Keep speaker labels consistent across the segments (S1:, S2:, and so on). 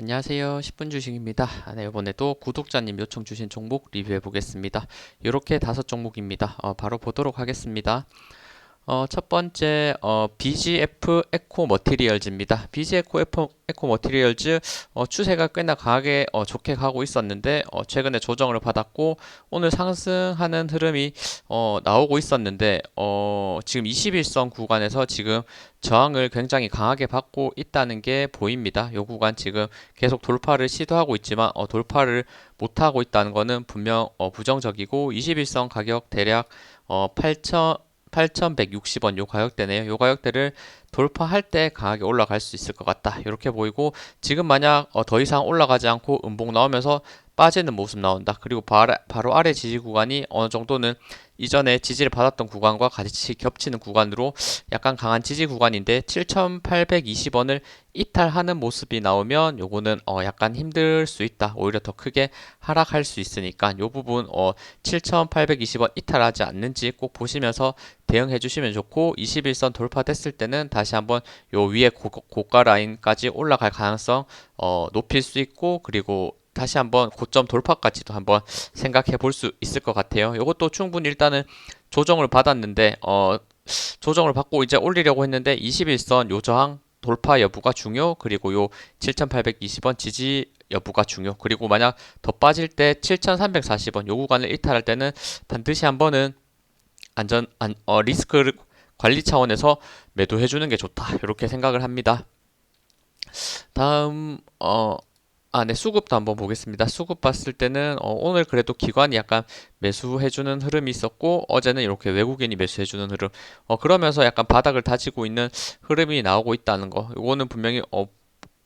S1: 안녕하세요. 10분 주식입니다. 아, 네, 이번에도 구독자님 요청 주신 종목 리뷰해 보겠습니다. 이렇게 다섯 종목입니다. 어, 바로 보도록 하겠습니다. 어, 첫 번째 어, BGF 에코 머티리얼즈입니다. BGF 에코, 에코 머티리얼즈 어, 추세가 꽤나 강하게 어, 좋게 가고 있었는데 어, 최근에 조정을 받았고 오늘 상승하는 흐름이 어, 나오고 있었는데 어, 지금 21선 구간에서 지금 저항을 굉장히 강하게 받고 있다는 게 보입니다. 요 구간 지금 계속 돌파를 시도하고 있지만 어, 돌파를 못하고 있다는 거는 분명 어, 부정적이고 21선 가격 대략 어, 8천 8,160원 요 가격대네요. 요 가격대를 돌파할 때 강하게 올라갈 수 있을 것 같다. 이렇게 보이고 지금 만약 어, 더 이상 올라가지 않고 음봉 나오면서 빠지는 모습 나온다. 그리고 바로, 바로 아래 지지 구간이 어느 정도는 이전에 지지를 받았던 구간과 같이 겹치는 구간으로 약간 강한 지지 구간인데 7,820원을 이탈하는 모습이 나오면 요거는 어 약간 힘들 수 있다. 오히려 더 크게 하락할 수 있으니까 요 부분 어 7,820원 이탈하지 않는지 꼭 보시면서 대응해 주시면 좋고 21선 돌파됐을 때는 다시 한번 요 위에 고, 고가 라인까지 올라갈 가능성 어 높일 수 있고 그리고 다시 한번 고점 돌파까지도 한번 생각해 볼 수 있을 것 같아요. 이것도 충분히 일단은 조정을 받았는데 어 조정을 받고 이제 올리려고 했는데 21선 요 저항 돌파 여부가 중요 그리고 요 7820원 지지 여부가 중요 그리고 만약 더 빠질 때 7340원 요 구간을 이탈할 때는 반드시 한번은 안전 안, 어, 리스크 관리 차원에서 매도해 주는 게 좋다 이렇게 생각을 합니다. 다음 어 아, 네, 수급도 한번 보겠습니다. 수급 봤을 때는 어, 오늘 그래도 기관이 약간 매수해주는 흐름이 있었고 어제는 이렇게 외국인이 매수해주는 흐름. 어, 그러면서 약간 바닥을 다지고 있는 흐름이 나오고 있다는 거. 이거는 분명히 어,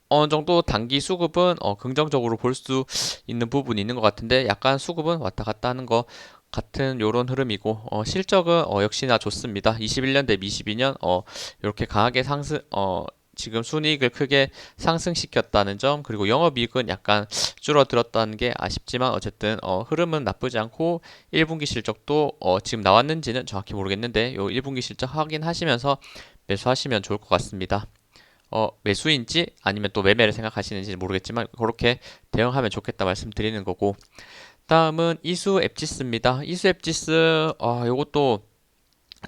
S1: 어느 정도 단기 수급은 어, 긍정적으로 볼 수 있는 부분이 있는 것 같은데 약간 수급은 왔다 갔다 하는 거 같은 요런 흐름이고 어, 실적은 어, 역시나 좋습니다. 21년 대비 22년 어, 이렇게 강하게 상승 어, 지금 순이익을 크게 상승시켰다는 점 그리고 영업이익은 약간 줄어들었다는 게 아쉽지만 어쨌든 어, 흐름은 나쁘지 않고 1분기 실적도 어, 지금 나왔는지는 정확히 모르겠는데 요 1분기 실적 확인하시면서 매수하시면 좋을 것 같습니다. 어, 매수인지 아니면 또 매매를 생각하시는지 모르겠지만 그렇게 대응하면 좋겠다 말씀드리는 거고 다음은 이수 앱지스입니다. 이수 앱지스 아 요것도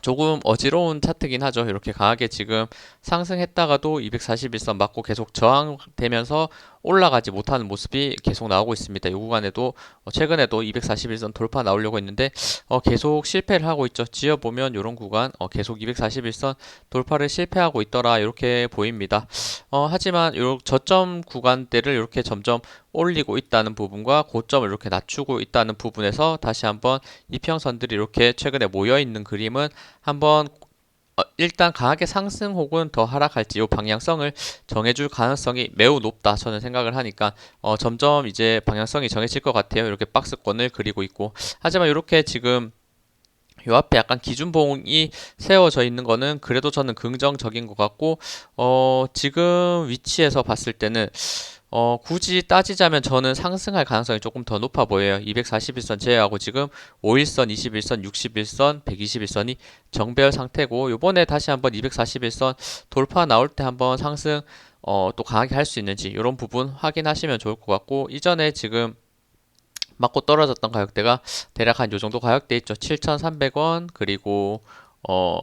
S1: 조금 어지러운 차트긴 하죠. 이렇게 강하게 지금 상승했다가도 241선 맞고 계속 저항되면서 올라가지 못하는 모습이 계속 나오고 있습니다. 이 구간에도 어, 최근에도 241선 돌파 나오려고 했는데 어 계속 실패를 하고 있죠. 지어 보면 이런 구간 어 계속 241선 돌파를 실패하고 있더라 이렇게 보입니다. 어 하지만 요 저점 구간대를 이렇게 점점 올리고 있다는 부분과 고점을 이렇게 낮추고 있다는 부분에서 다시 한번 이평선들이 이렇게 최근에 모여 있는 그림은 한번 어, 일단 강하게 상승 혹은 더 하락할지 이 방향성을 정해줄 가능성이 매우 높다 저는 생각을 하니까 어, 점점 이제 방향성이 정해질 것 같아요. 이렇게 박스권을 그리고 있고. 하지만 이렇게 지금 요 앞에 약간 기준봉이 세워져 있는 거는 그래도 저는 긍정적인 것 같고 어 지금 위치에서 봤을 때는 어, 굳이 따지자면 저는 상승할 가능성이 조금 더 높아 보여요. 241선 제외하고 지금 5일선, 21선, 61선, 121선이 정배열 상태고 요번에 다시 한번 241선 돌파 나올 때 한번 상승 어, 또 강하게 할 수 있는지 이런 부분 확인하시면 좋을 것 같고 이전에 지금 맞고 떨어졌던 가격대가 대략 한 요 정도 가격대 있죠. 7,300원 그리고 어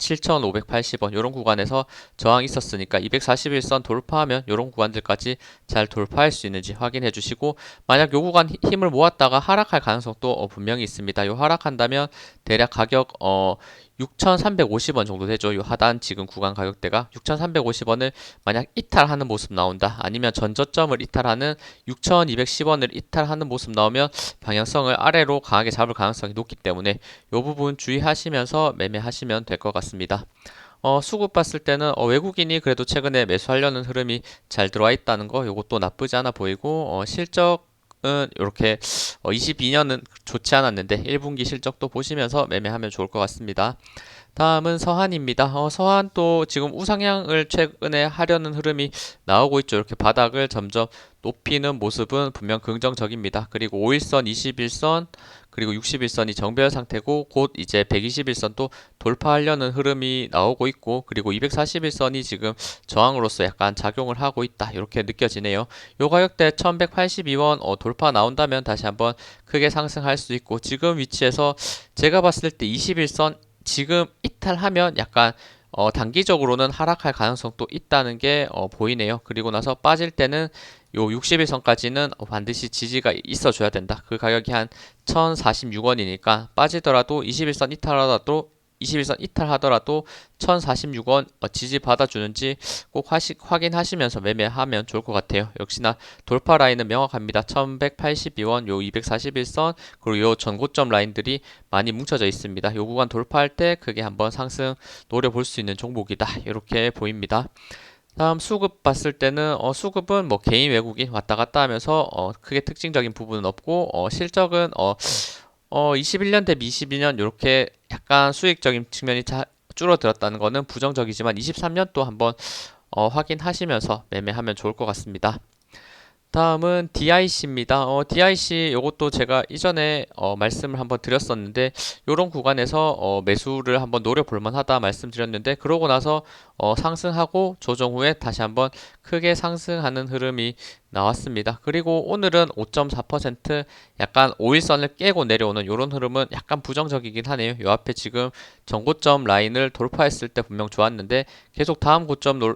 S1: 7,580원 이런 구간에서 저항이 있었으니까 241선 돌파하면 이런 구간들까지 잘 돌파할 수 있는지 확인해 주시고 만약 요 구간 힘을 모았다가 하락할 가능성도 어, 분명히 있습니다. 요 하락한다면 대략 가격 어 6,350원 정도 되죠. 요 하단 지금 구간 가격대가 6,350원을 만약 이탈하는 모습 나온다. 아니면 전저점을 이탈하는 6,210원을 이탈하는 모습 나오면 방향성을 아래로 강하게 잡을 가능성이 높기 때문에 요 부분 주의하시면서 매매하시면 될 것 같습니다. 어, 수급 봤을 때는 어, 외국인이 그래도 최근에 매수하려는 흐름이 잘 들어와 있다는 거 요것도 나쁘지 않아 보이고 어, 실적 은 이렇게 22년은 좋지 않았는데 1분기 실적도 보시면서 매매하면 좋을 것 같습니다. 다음은 서한입니다. 어, 서한도 지금 우상향을 최근에 하려는 흐름이 나오고 있죠. 이렇게 바닥을 점점 높이는 모습은 분명 긍정적입니다. 그리고 5일선, 21선, 그리고 61선이 정배열 상태고 곧 이제 121선도 돌파하려는 흐름이 나오고 있고 그리고 241선이 지금 저항으로서 약간 작용을 하고 있다 이렇게 느껴지네요. 요 가격대 1182원 어, 돌파 나온다면 다시 한번 크게 상승할 수 있고 지금 위치에서 제가 봤을 때 21선 지금 이탈하면 약간 어, 단기적으로는 하락할 가능성도 있다는 게 어, 보이네요. 그리고 나서 빠질 때는 요 60일선까지는 반드시 지지가 있어줘야 된다. 그 가격이 한 1046원이니까 빠지더라도 21선 이탈하더라도 21선 이탈하더라도 1046원 어, 지지 받아주는지 꼭 하시, 확인하시면서 매매하면 좋을 것 같아요. 역시나 돌파 라인은 명확합니다. 1182원, 요 241선, 그리고 요 전고점 라인들이 많이 뭉쳐져 있습니다. 요 구간 돌파할 때 크게 한번 상승 노려볼 수 있는 종목이다. 이렇게 보입니다. 다음 수급 봤을 때는 어, 수급은 뭐 개인 외국인 왔다 갔다 하면서 어, 크게 특징적인 부분은 없고 어, 실적은 어, 어, 21년 대비 22년 이렇게 약간 수익적인 측면이 자, 줄어들었다는 것은 부정적이지만 23년 또 한번 어, 확인하시면서 매매하면 좋을 것 같습니다. 다음은 DIC입니다. 어, DIC 이것도 제가 이전에 어, 말씀을 한번 드렸었는데 이런 구간에서 어, 매수를 한번 노려볼 만하다 말씀드렸는데 그러고 나서 어, 상승하고 조정 후에 다시 한번 크게 상승하는 흐름이 나왔습니다. 그리고 오늘은 5.4% 약간 5일선을 깨고 내려오는 이런 흐름은 약간 부정적이긴 하네요. 요 앞에 지금 전고점 라인을 돌파했을 때 분명 좋았는데 계속 다음 고점을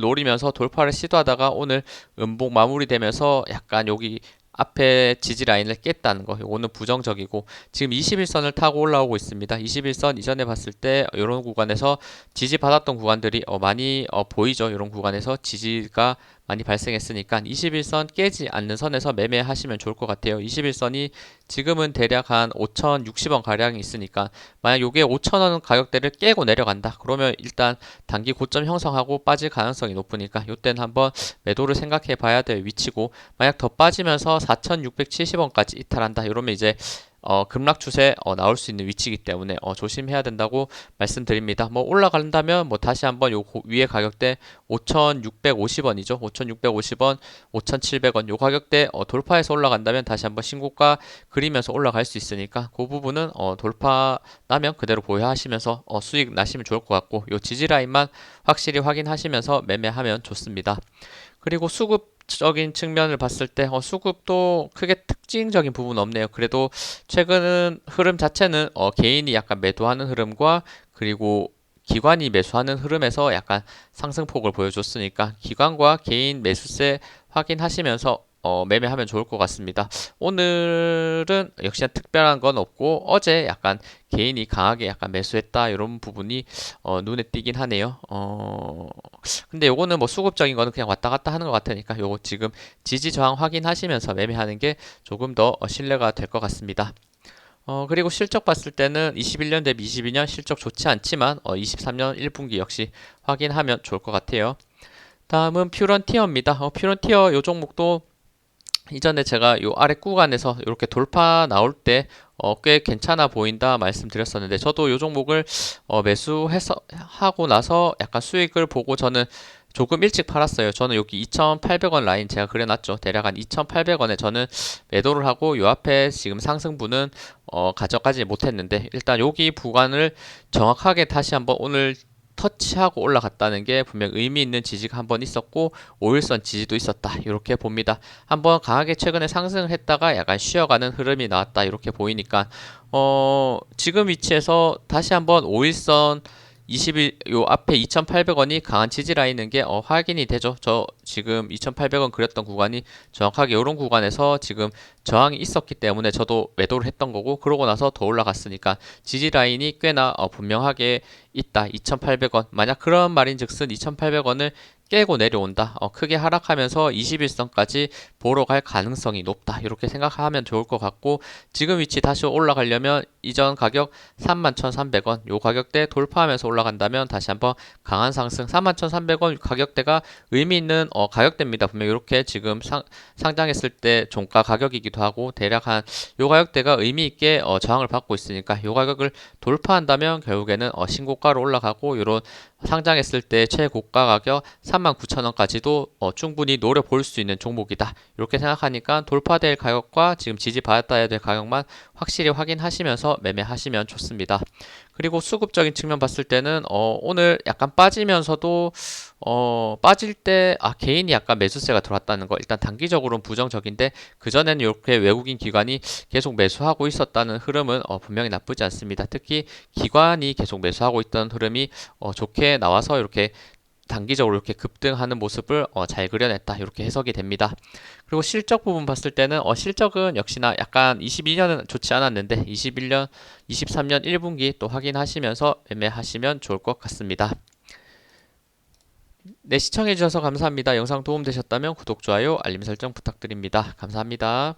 S1: 노리면서 돌파를 시도하다가 오늘 음봉 마무리되면서 약간 여기 앞에 지지 라인을 깼다는 거. 이거는 부정적이고 지금 21선을 타고 올라오고 있습니다. 21선 이전에 봤을 때 이런 구간에서 지지 받았던 구간들이 어 많이 어 보이죠. 이런 구간에서 지지가 많이 발생했으니까 21선 깨지 않는 선에서 매매하시면 좋을 것 같아요 21선이 지금은 대략 한 5,060원 가량이 있으니까 만약 요게 5,000원 가격대를 깨고 내려간다 그러면 일단 단기 고점 형성하고 빠질 가능성이 높으니까 요때는 한번 매도를 생각해 봐야 될 위치고 만약 더 빠지면서 4,670원까지 이탈한다. 이러면 이제 어, 급락 추세 어, 나올 수 있는 위치이기 때문에 어, 조심해야 된다고 말씀드립니다. 뭐 올라간다면 뭐 다시 한번 요 위에 가격대 5,650원이죠. 5,650원, 5,700원 요 가격대 어, 돌파해서 올라간다면 다시 한번 신고가 그리면서 올라갈 수 있으니까 그 부분은 어, 돌파 나면 그대로 보유하시면서 어, 수익 나시면 좋을 것 같고 요 지지 라인만 확실히 확인하시면서 매매하면 좋습니다. 그리고 수급 적인 측면을 봤을 때 어, 수급도 크게 특징적인 부분은 없네요. 그래도 최근 흐름 자체는 어, 개인이 약간 매도하는 흐름과 그리고 기관이 매수하는 흐름에서 약간 상승폭을 보여줬으니까 기관과 개인 매수세 확인하시면서 어, 매매하면 좋을 것 같습니다. 오늘은 역시나 특별한 건 없고 어제 약간 개인이 강하게 약간 매수했다 이런 부분이 어, 눈에 띄긴 하네요. 어, 근데 요거는 뭐 수급적인 거는 그냥 왔다 갔다 하는 것 같으니까 요거 지금 지지 저항 확인하시면서 매매하는 게 조금 더 신뢰가 될 것 같습니다. 어, 그리고 실적 봤을 때는 21년 대비 22년 실적 좋지 않지만 어, 23년 1분기 역시 확인하면 좋을 것 같아요. 다음은 퓨런티어입니다. 어, 퓨런티어 요 종목도 이전에 제가 요 아래 구간에서 이렇게 돌파 나올 때 어, 꽤 괜찮아 보인다 말씀드렸었는데 저도 요 종목을 어, 매수해서 하고 나서 약간 수익을 보고 저는 조금 일찍 팔았어요. 저는 여기 2,800원 라인 제가 그려놨죠. 대략 한 2,800원에 저는 매도를 하고 요 앞에 지금 상승분은 어, 가져가지 못했는데 일단 여기 구간을 정확하게 다시 한번 오늘 터치하고 올라갔다는 게 분명 의미 있는 지지가 한 번 있었고 5일선 지지도 있었다. 이렇게 봅니다. 한번 강하게 최근에 상승을 했다가 약간 쉬어가는 흐름이 나왔다. 이렇게 보이니까 어 지금 위치에서 다시 한번 5일선 20일 요 앞에 2,800원이 강한 지지 라인인 게 어, 확인이 되죠. 저 지금 2,800원 그렸던 구간이 정확하게 이런 구간에서 지금 저항이 있었기 때문에 저도 매도를 했던 거고 그러고 나서 더 올라갔으니까 지지 라인이 꽤나 어, 분명하게 있다. 2,800원. 만약 그런 말인 즉슨 2,800원을 깨고 내려온다. 어, 크게 하락하면서 21선까지 보러 갈 가능성이 높다. 이렇게 생각하면 좋을 것 같고 지금 위치 다시 올라가려면 이전 가격 31,300원 요 가격대 돌파하면서 올라간다면 다시 한번 강한 상승 31,300원 가격대가 의미 있는 어, 가격대입니다. 분명 이렇게 지금 상, 상장했을 때 종가 가격이기도 하고 대략 한 요 가격대가 의미 있게 어, 저항을 받고 있으니까 요 가격을 돌파한다면 결국에는 어, 신고가로 올라가고 이런 상장했을 때 최고가 가격 39,000원까지도 어, 충분히 노려볼 수 있는 종목이다. 이렇게 생각하니까 돌파될 가격과 지금 지지받아야 될 가격만 확실히 확인하시면서 매매하시면 좋습니다. 그리고 수급적인 측면 봤을 때는 어, 오늘 약간 빠지면서도 어, 빠질 때 아, 개인이 약간 매수세가 들어왔다는 거 일단 단기적으로는 부정적인데 그전에는 이렇게 외국인 기관이 계속 매수하고 있었다는 흐름은 어, 분명히 나쁘지 않습니다. 특히 기관이 계속 매수하고 있던 흐름이 어, 좋게 나와서 이렇게 단기적으로 이렇게 급등하는 모습을 어, 잘 그려냈다 이렇게 해석이 됩니다. 그리고 실적 부분 봤을 때는 어, 실적은 역시나 약간 22년은 좋지 않았는데 21년, 23년 1분기 또 확인하시면서 매매하시면 좋을 것 같습니다. 네, 시청해주셔서 감사합니다. 영상 도움되셨다면 구독, 좋아요, 알림 설정 부탁드립니다. 감사합니다.